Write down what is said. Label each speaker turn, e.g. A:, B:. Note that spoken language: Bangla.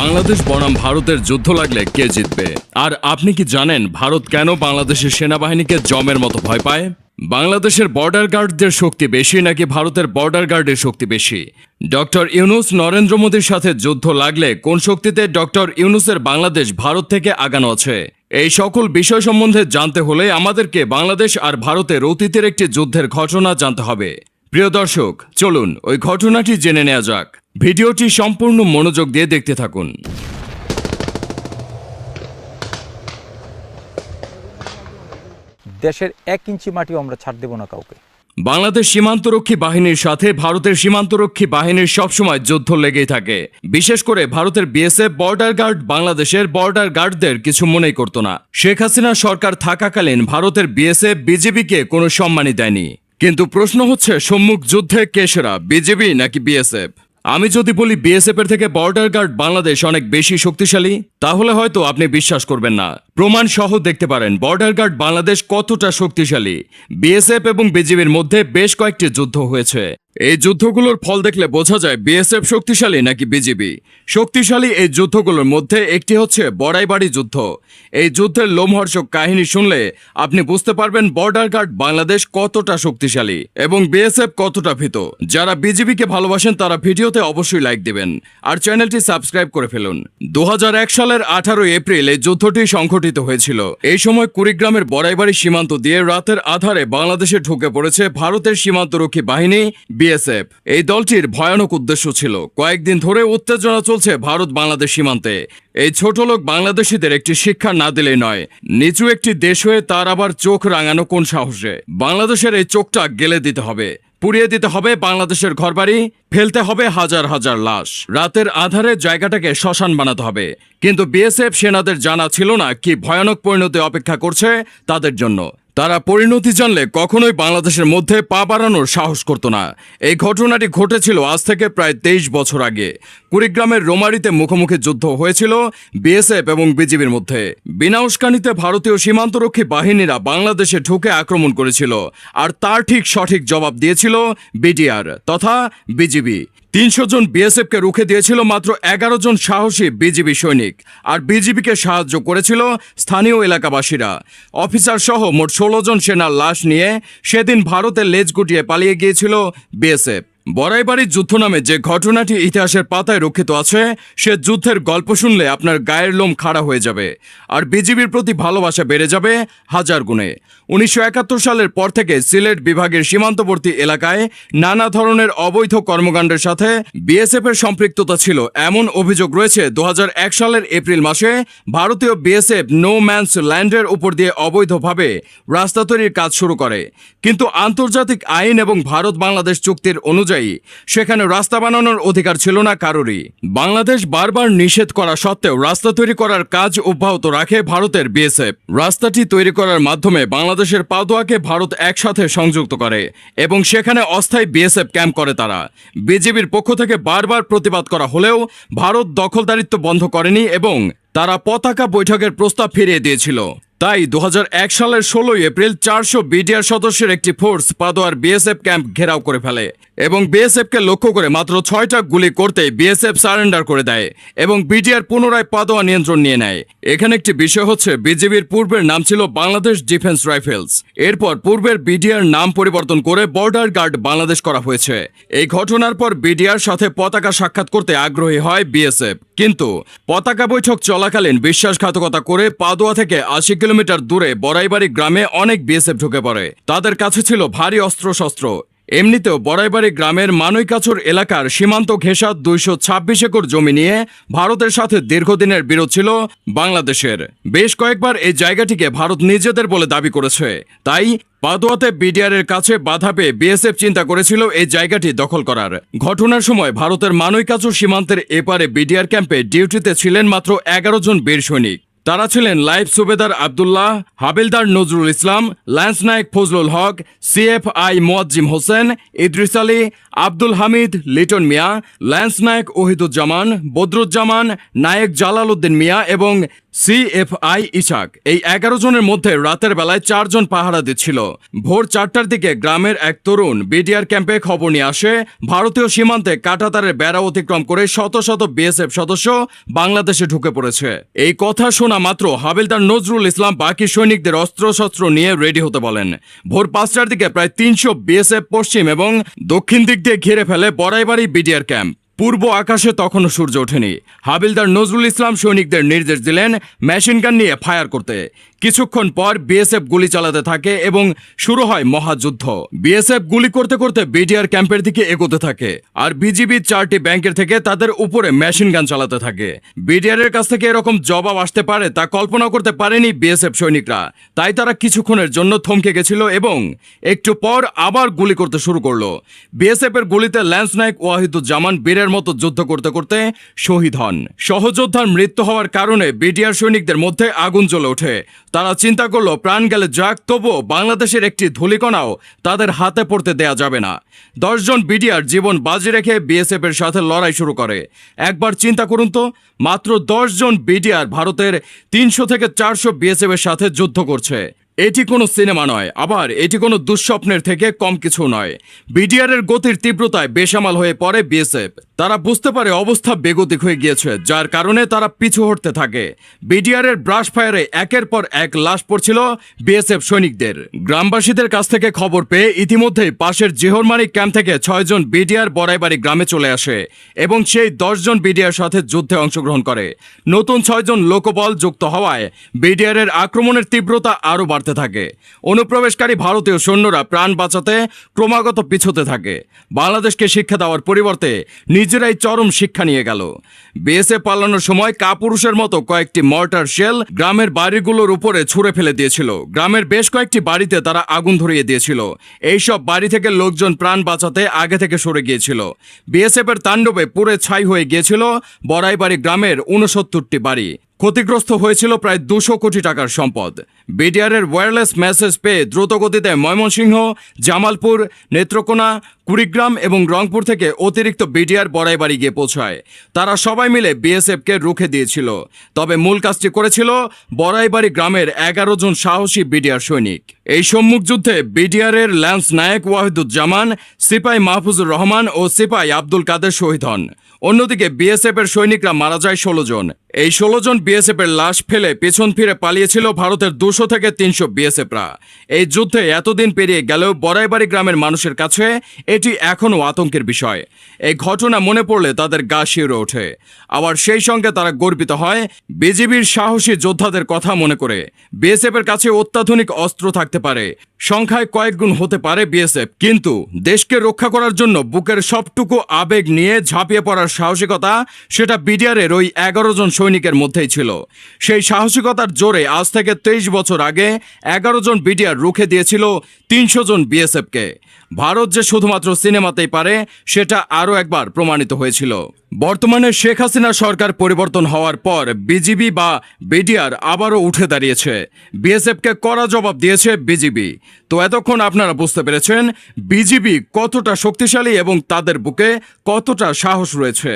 A: বাংলাদেশ বনাম ভারতের যুদ্ধ লাগলে কে জিতবে? আর আপনি কি জানেন ভারত কেন বাংলাদেশের সেনাবাহিনীকে জমের মতো ভয় পায়? বাংলাদেশের বর্ডার গার্ডদের শক্তি বেশি নাকি ভারতের বর্ডার গার্ডের শক্তি বেশি? ডক্টর ইউনুস নরেন্দ্র মোদীর সাথে যুদ্ধ লাগলে কোন শক্তিতে ডক্টর ইউনুসের বাংলাদেশ ভারত থেকে আগানো আছে? এই সকল বিষয় সম্বন্ধে জানতে হলে আমাদেরকে বাংলাদেশ আর ভারতের অতীতের একটি যুদ্ধের ঘটনা জানতে হবে। প্রিয় দর্শক, চলুন ওই ঘটনাটি জেনে নেওয়া যাক। ভিডিওটি সম্পূর্ণ মনোযোগ দিয়ে দেখতে থাকুন।
B: দেশের এক ইঞ্চি মাটিও আমরা ছাড় দেব না কাউকে।
A: বাংলাদেশ সীমান্তরক্ষী বাহিনীর সাথে ভারতের সীমান্তরক্ষী বাহিনীর সবসময় যুদ্ধ লেগেই থাকে। বিশেষ করে ভারতের বিএসএফ বর্ডার গার্ড বাংলাদেশের বর্ডার গার্ডদের কিছু মনেই করত না। শেখ হাসিনা সরকার থাকাকালীন ভারতের বিএসএফ বিজেপিকে কোনো সম্মানই দেয়নি। কিন্তু প্রশ্ন হচ্ছে সম্মুখ যুদ্ধে কে সেরা বিজেপি নাকি বিএসএফ? আমি যদি বলি বিএসএফ এর থেকে বর্ডার গার্ড বাংলাদেশ অনেক বেশি শক্তিশালী, তাহলে হয়তো আপনি বিশ্বাস করবেন না। প্রমাণ সহ দেখতে পারেন বর্ডার গার্ড বাংলাদেশ কতটা শক্তিশালী। বিএসএফ এবং বিজিবির মধ্যে বেশ কয়েকটি যুদ্ধ হয়েছে। এই যুদ্ধগুলোর ফল দেখলে বোঝা যায় বিএসএফ শক্তিশালী নাকি বিজিবি শক্তিশালী এই যুদ্ধগুলোর মধ্যে একটি হচ্ছে বড়াইবাড়ি যুদ্ধ। এই যুদ্ধের লোমহর্ষক কাহিনী শুনলে আপনি বুঝতে পারবেন বর্ডার গার্ড বাংলাদেশ কতটা শক্তিশালী এবং বিএসএফ কতটা ভীত। যারা বিজিবিকে ভালোবাসেন তারা ভিডিওতে অবশ্যই লাইক দিবেন। আর চ্যানেলটি সাবস্ক্রাইব করে ফেলুন। দু হাজার এক সালের আঠারো এপ্রিল এই যুদ্ধটি সংঘটিত হয়েছিল। এই সময় কুড়িগ্রামের বড়াইবাড়ি সীমান্ত দিয়ে রাতের আধারে বাংলাদেশে ঢুকে পড়েছে ভারতের সীমান্তরক্ষী বাহিনী, বিএসএফ। এই দলটির ভয়ানক উদ্দেশ্য ছিল, কয়েকদিন ধরে উত্তেজনা চলছে ভারত বাংলাদেশ সীমান্তে। এই ছোট লোক বাংলাদেশিদের একটি শিক্ষা না দিলেই নয়, নিচু একটি দেশ হয়ে তার আবার চোখ রাঙানো কোন সাহসে? বাংলাদেশের এই চোখটা গেলে দিতে হবে। পুড়িয়ে দিতে হবে বাংলাদেশের ঘরবাড়ি, ফেলতে হবে হাজার হাজার লাশ। রাতের আধারে জায়গাটাকে শ্মশান বানাতে হবে। কিন্তু বিএসএফ সেনাদের জানা ছিল না কি ভয়ানক পরিণতি অপেক্ষা করছে তাদের জন্য। তারা পরিণতি জানলে কখনোই বাংলাদেশের মধ্যে পা বাড়ানোর সাহস করত না। এই ঘটনাটি ঘটেছিল আজ থেকে প্রায় তেইশ বছর আগে। কুড়িগ্রামের রোমারিতে মুখোমুখি যুদ্ধ হয়েছিল বিএসএফ এবং বিজিবির মধ্যে। বিনা উস্কানিতে ভারতীয় সীমান্তরক্ষী বাহিনীরা বাংলাদেশে ঢুকে আক্রমণ করেছিল, আর তার ঠিক সঠিক জবাব দিয়েছিল বিডিআর তথা বিজিবি। তিনশো জন বিএসএফকে রুখে দিয়েছিল মাত্র এগারো জন সাহসী বিজিবি সৈনিক, আর বিজিবিকে সাহায্য করেছিল স্থানীয় এলাকাবাসীরা। অফিসার সহ মোট ষোলো জন সেনার লাশ নিয়ে সেদিন ভারতের লেজ গুটিয়ে পালিয়ে গিয়েছিল বিএসএফ। বড়াইবাড়ির যুদ্ধ নামে যে ঘটনাটি ইতিহাসের পাতায় রক্ষিত আছে, সে যুদ্ধের গল্প শুনলে আপনার গায়ের লোম খাড়া হয়ে যাবে। আর বিজিবির প্রতি ভালোবাসা বেড়ে যাবে হাজার গুণে। উনিশশো একাত্তর সালের পর থেকে সিলেট বিভাগের সীমান্তবর্তী এলাকায় নানা ধরনের অবৈধ কর্মকাণ্ডের সাথে বিএসএফ এর সম্পৃক্ততা ছিল। এমন অভিযোগ রয়েছে দু হাজার এক সালের এপ্রিল মাসে ভারতীয় বিএসএফ নো ম্যানস ল্যান্ডের উপর দিয়ে অবৈধভাবে রাস্তা তৈরির কাজ শুরু করে। কিন্তু আন্তর্জাতিক আইন এবং ভারত বাংলাদেশ চুক্তির অনুযায়ী সেখানে রাস্তা বানানোর অধিকার ছিল না কারোরই। বাংলাদেশ বারবার নিষেধ করা সত্ত্বেও রাস্তা তৈরি করার কাজ অব্যাহত রাখে ভারতের বিএসএফ। রাস্তাটি তৈরি করার মাধ্যমে বাংলাদেশের পাদোয়াকে ভারত একসাথে সংযুক্ত করে এবং সেখানে অস্থায়ী বিএসএফ ক্যাম্প করে তারা। বিজেপির পক্ষ থেকে বারবার প্রতিবাদ করা হলেও ভারত দখলদারিত্ব বন্ধ করেনি এবং তারা পতাকা বৈঠকের প্রস্তাব ফিরিয়ে দিয়েছিল। তাই দু হাজার এক সালের ষোলোই এপ্রিল চারশো বিডিআর সদস্যের একটি ফোর্স পাদোয়ার বিএসএফ ক্যাম্প ঘেরাও করে ফেলে। এবং বিএসএফকে লক্ষ্য করে মাত্র ছয়টা গুলি করতে বিএসএফ সারেন্ডার করে দেয় এবং বিডিআর পুনরায় পাদোয়া নিয়ন্ত্রণ নিয়ে নেয়। এখানে একটি বিষয় হচ্ছে বিজিবির পূর্বের নাম ছিল বাংলাদেশ ডিফেন্স রাইফেলস এরপর পূর্বের বিডিআর নাম পরিবর্তন করে বর্ডার গার্ড বাংলাদেশ করা হয়েছে। এই ঘটনার পর বিডিআর সাথে পতাকা সাক্ষাৎ করতে আগ্রহী হয় বিএসএফ কিন্তু পতাকা বৈঠক চলাকালীন বিশ্বাসঘাতকতা করে পাদোয়া থেকে আশি কিলোমিটার দূরে বড়াইবাড়ি গ্রামে অনেক বিএসএফ ঢুকে পড়ে। তাদের কাছে ছিল ভারী অস্ত্রশস্ত্র এমনিতেও বড়াইবাড়ি গ্রামের মানৈকাছর এলাকার সীমান্ত ঘেঁষা দুইশো ছাব্বিশ একর জমি নিয়ে ভারতের সাথে দীর্ঘদিনের বিরোধ ছিল বাংলাদেশের। বেশ কয়েকবার এই জায়গাটিকে ভারত নিজেদের বলে দাবি করেছে। তাই পাদোয়াতে বিডিআর এর কাছে বাধা পেয়ে বিএসএফ চিন্তা করেছিল এই জায়গাটি দখল করার। ঘটনার সময় ভারতের মানৈকাছর সীমান্তের এপারে বিডিআর ক্যাম্পে ডিউটিতে ছিলেন মাত্র এগারো জন বীর সৈনিক। তারা ছিলেন লাইফ সুবেদার আবদুল্লাহ, হাবিলদার নজরুল ইসলাম, ল্যান্স নায়ক ফজলুল হক, সিএফআই মোয়াজ্জিম হোসেন, ইদ্রিস আলী, আব্দুল হামিদ, লিটন মিয়া, ল্যান্স নায়ক ওহিদুজ্জামান, বদরুজ্জামান, নায়ক জালাল উদ্দিন মিয়া এবং সিএফআই ইশাক। এই এগারো জনের মধ্যে রাতের বেলায় চারজন পাহারা দিচ্ছিল ভোর চারটার দিকে গ্রামের এক তরুণ বিডিআর ক্যাম্পে খবর নিয়ে আসে, ভারতীয় সীমান্তে কাঁটাতারের বেড়া অতিক্রম করে শত শত বিএসএফ সদস্য বাংলাদেশে ঢুকে পড়েছে। এই কথা শোনা মাত্র হাবিলদার নজরুল ইসলাম বাকি সৈনিকদের অস্ত্রশস্ত্র নিয়ে রেডি হতে বলেন। ভোর পাঁচটার দিকে প্রায় তিনশো বিএসএফ পশ্চিম এবং দক্ষিণ দিক দিয়ে ঘিরে ফেলে বড়াইবাড়ি বিডিআর ক্যাম্প। পূর্ব আকাশে তখনও সূর্য ওঠেনি। হাবিলদার নজরুল ইসলাম সৈনিকদের নির্দেশ দিলেন মেশিনগান নিয়ে ফায়ার করতে। কিছুক্ষণ পর বিএসএফ গুলি চালাতে থাকে এবং শুরু হয় মহাযুদ্ধ। বিএসএফ গুলি করতে করতে বিডিআর ক্যাম্পের দিকে এগোতে থাকে আর বিজিবি চারটি ব্যাংকের থেকে তাদের উপরে মেশিন গান চালাতে থাকে। বিডিআর এর কাছ থেকে এরকম জবাব আসতে পারে তা কল্পনা করতে পারেনি বিএসএফ সৈনিকরা। তাই তারা কিছুক্ষণের জন্য থমকে গেছিল এবং একটু পর আবার গুলি করতে শুরু করল। বিএসএফ এর গুলিতে ল্যান্স নায়ক ওয়াহিদুজ্জামান বীরের মতো যুদ্ধ করতে করতে শহীদ হন। সহযোদ্ধার মৃত্যু হওয়ার কারণে বিডিআর সৈনিকদের মধ্যে আগুন জ্বলে ওঠে। তারা চিন্তা করল, প্রাণ গেলে যাক, তবুও বাংলাদেশের একটি ধুলিকণাও তাদের হাতে পড়তে দেয়া যাবে না। দশজন বিডিআর জীবন বাজি রেখে বিএসএফের সাথে লড়াই শুরু করে। একবার চিন্তা করুন তো, মাত্র দশজন বিডিআর ভারতের তিনশো থেকে চারশো বিএসএফের সাথে যুদ্ধ করছে। এটি কোনো সিনেমা নয়, আবার এটি কোনো দুঃস্বপ্নের থেকে কম কিছু নয়। বিডিআর এর গতির তীব্রতায় বেসামাল হয়ে পড়ে বিএসএফ। তারা বুঝতে পারে অবস্থা বেগতিক হয়ে গিয়েছে, যার কারণে তারা পিছু হটতে থাকে। বিডিআর এর ব্রাশ ফায়ারে একের পর এক লাশ পড়ছিল বিএসএফ সৈনিকদের। গ্রামবাসীদের কাছ থেকে খবর পেয়ে ইতিমধ্যেই পাশের জিহরমারি ক্যাম্প থেকে ছয়জন বিডিআর বড়াইবাড়ি গ্রামে চলে আসে এবং সেই দশজন বিডিআর সাথে যুদ্ধে অংশগ্রহণ করে। নতুন ছয়জন লোকবল যুক্ত হওয়ায় বিডিআর এর আক্রমণের তীব্রতা আরও বাড়তে থাকে। অনুপ্রবেশকারী ভারতীয় সৈন্যরা প্রাণ বাঁচাতে ক্রমাগত পিছোতে থাকে। বাংলাদেশকে শিক্ষা দেওয়ার পরিবর্তে নিজেরাই চরম শিক্ষা নিয়ে গেল। বিএসএফ পালানোর সময় কাপুরুষের মতো কয়েকটি মর্টার শেল গ্রামের বাড়িগুলোর উপরে ছুঁড়ে ফেলে দিয়েছিল। গ্রামের বেশ কয়েকটি বাড়িতে তারা আগুন ধরিয়ে দিয়েছিল। এইসব বাড়ি থেকে লোকজন প্রাণ বাঁচাতে আগে থেকে সরে গিয়েছিল। বিএসএফ এর তাণ্ডবে পুরে ছাই হয়ে গিয়েছিল বড়াইবাড়ি গ্রামের উনসত্তরটি বাড়ি। ক্ষতিগ্রস্ত হয়েছিল প্রায় দুশো কোটি টাকার সম্পদ। বিডিআরের ওয়্যারলেস মেসেজ পেয়ে দ্রুতগতিতে ময়মনসিংহ, জামালপুর, নেত্রকোনা, কুড়িগ্রাম এবং রংপুর থেকে অতিরিক্ত বিডিআর বড়াইবাড়ি গিয়ে পৌঁছায়। তারা সবাই মিলে বিএসএফকে রুখে দিয়েছিল। তবে মূল কাজটি করেছিল বড়াইবাড়ি গ্রামের এগারো জন সাহসী বিডিআর সৈনিক। এই সম্মুখ যুদ্ধে বিডিআরের ল্যান্স নায়ক ওয়াহিদুজ্জামান, সিপাই মাহফুজুর রহমান ও সিপাই আব্দুল কাদের শহীদ হন। অন্যদিকে বিএসএফ এর সৈনিকরা মারা যায় ষোলো জন। এই ষোলো জন বিএসএফ এর লাশ ফেলে পেছন ফিরে পালিয়েছিল ভারতের দুশো থেকে তিনশো বিএসএফরা। এই যুদ্ধে এতদিন পেরিয়ে গেলেও বড়াইবাড়ি গ্রামের মানুষের কাছে এটি এখনও আতঙ্কের বিষয়। এই ঘটনা মনে পড়লে তাদের গা শিউরে ওঠে। আবার সেই সঙ্গে তারা গর্বিত হয়, বিজিবির সাহসী যোদ্ধাদের কথা মনে করে। বিএসএফ এর কাছে অত্যাধুনিক অস্ত্র থাকতে পারে। সংখ্যায় কয়েক গুণ হতে পারে বিএসএফ। কিন্তু দেশকে রক্ষা করার জন্য বুকের সবটুকু আবেগ নিয়ে ঝাঁপিয়ে পড়ার সাহসিকতা সেটা বিডিআরের ওই এগারো জন সৈনিকের মধ্যেই ছিল। সেই সাহসিকতার জোরে আজ থেকে তেইশ বছর আগে এগারো জন বিডিআর রুখে দিয়েছিল তিনশো জন বিএসএফকে। ভারত যে শুধুমাত্র সিনেমাতেই পারে, সেটা আরও একবার প্রমাণিত হয়েছিল। বর্তমানে শেখ হাসিনা সরকার পরিবর্তন হওয়ার পর বিজিবি বা বিডিআর আবারও উঠে দাঁড়িয়েছে। বিএসএফকে কড়া জবাব দিয়েছে বিজিবি। তো এতক্ষণ আপনারা বুঝতে পেরেছেন, বিজিবি কতটা শক্তিশালী এবং তাদের বুকে কতটা সাহস রয়েছে।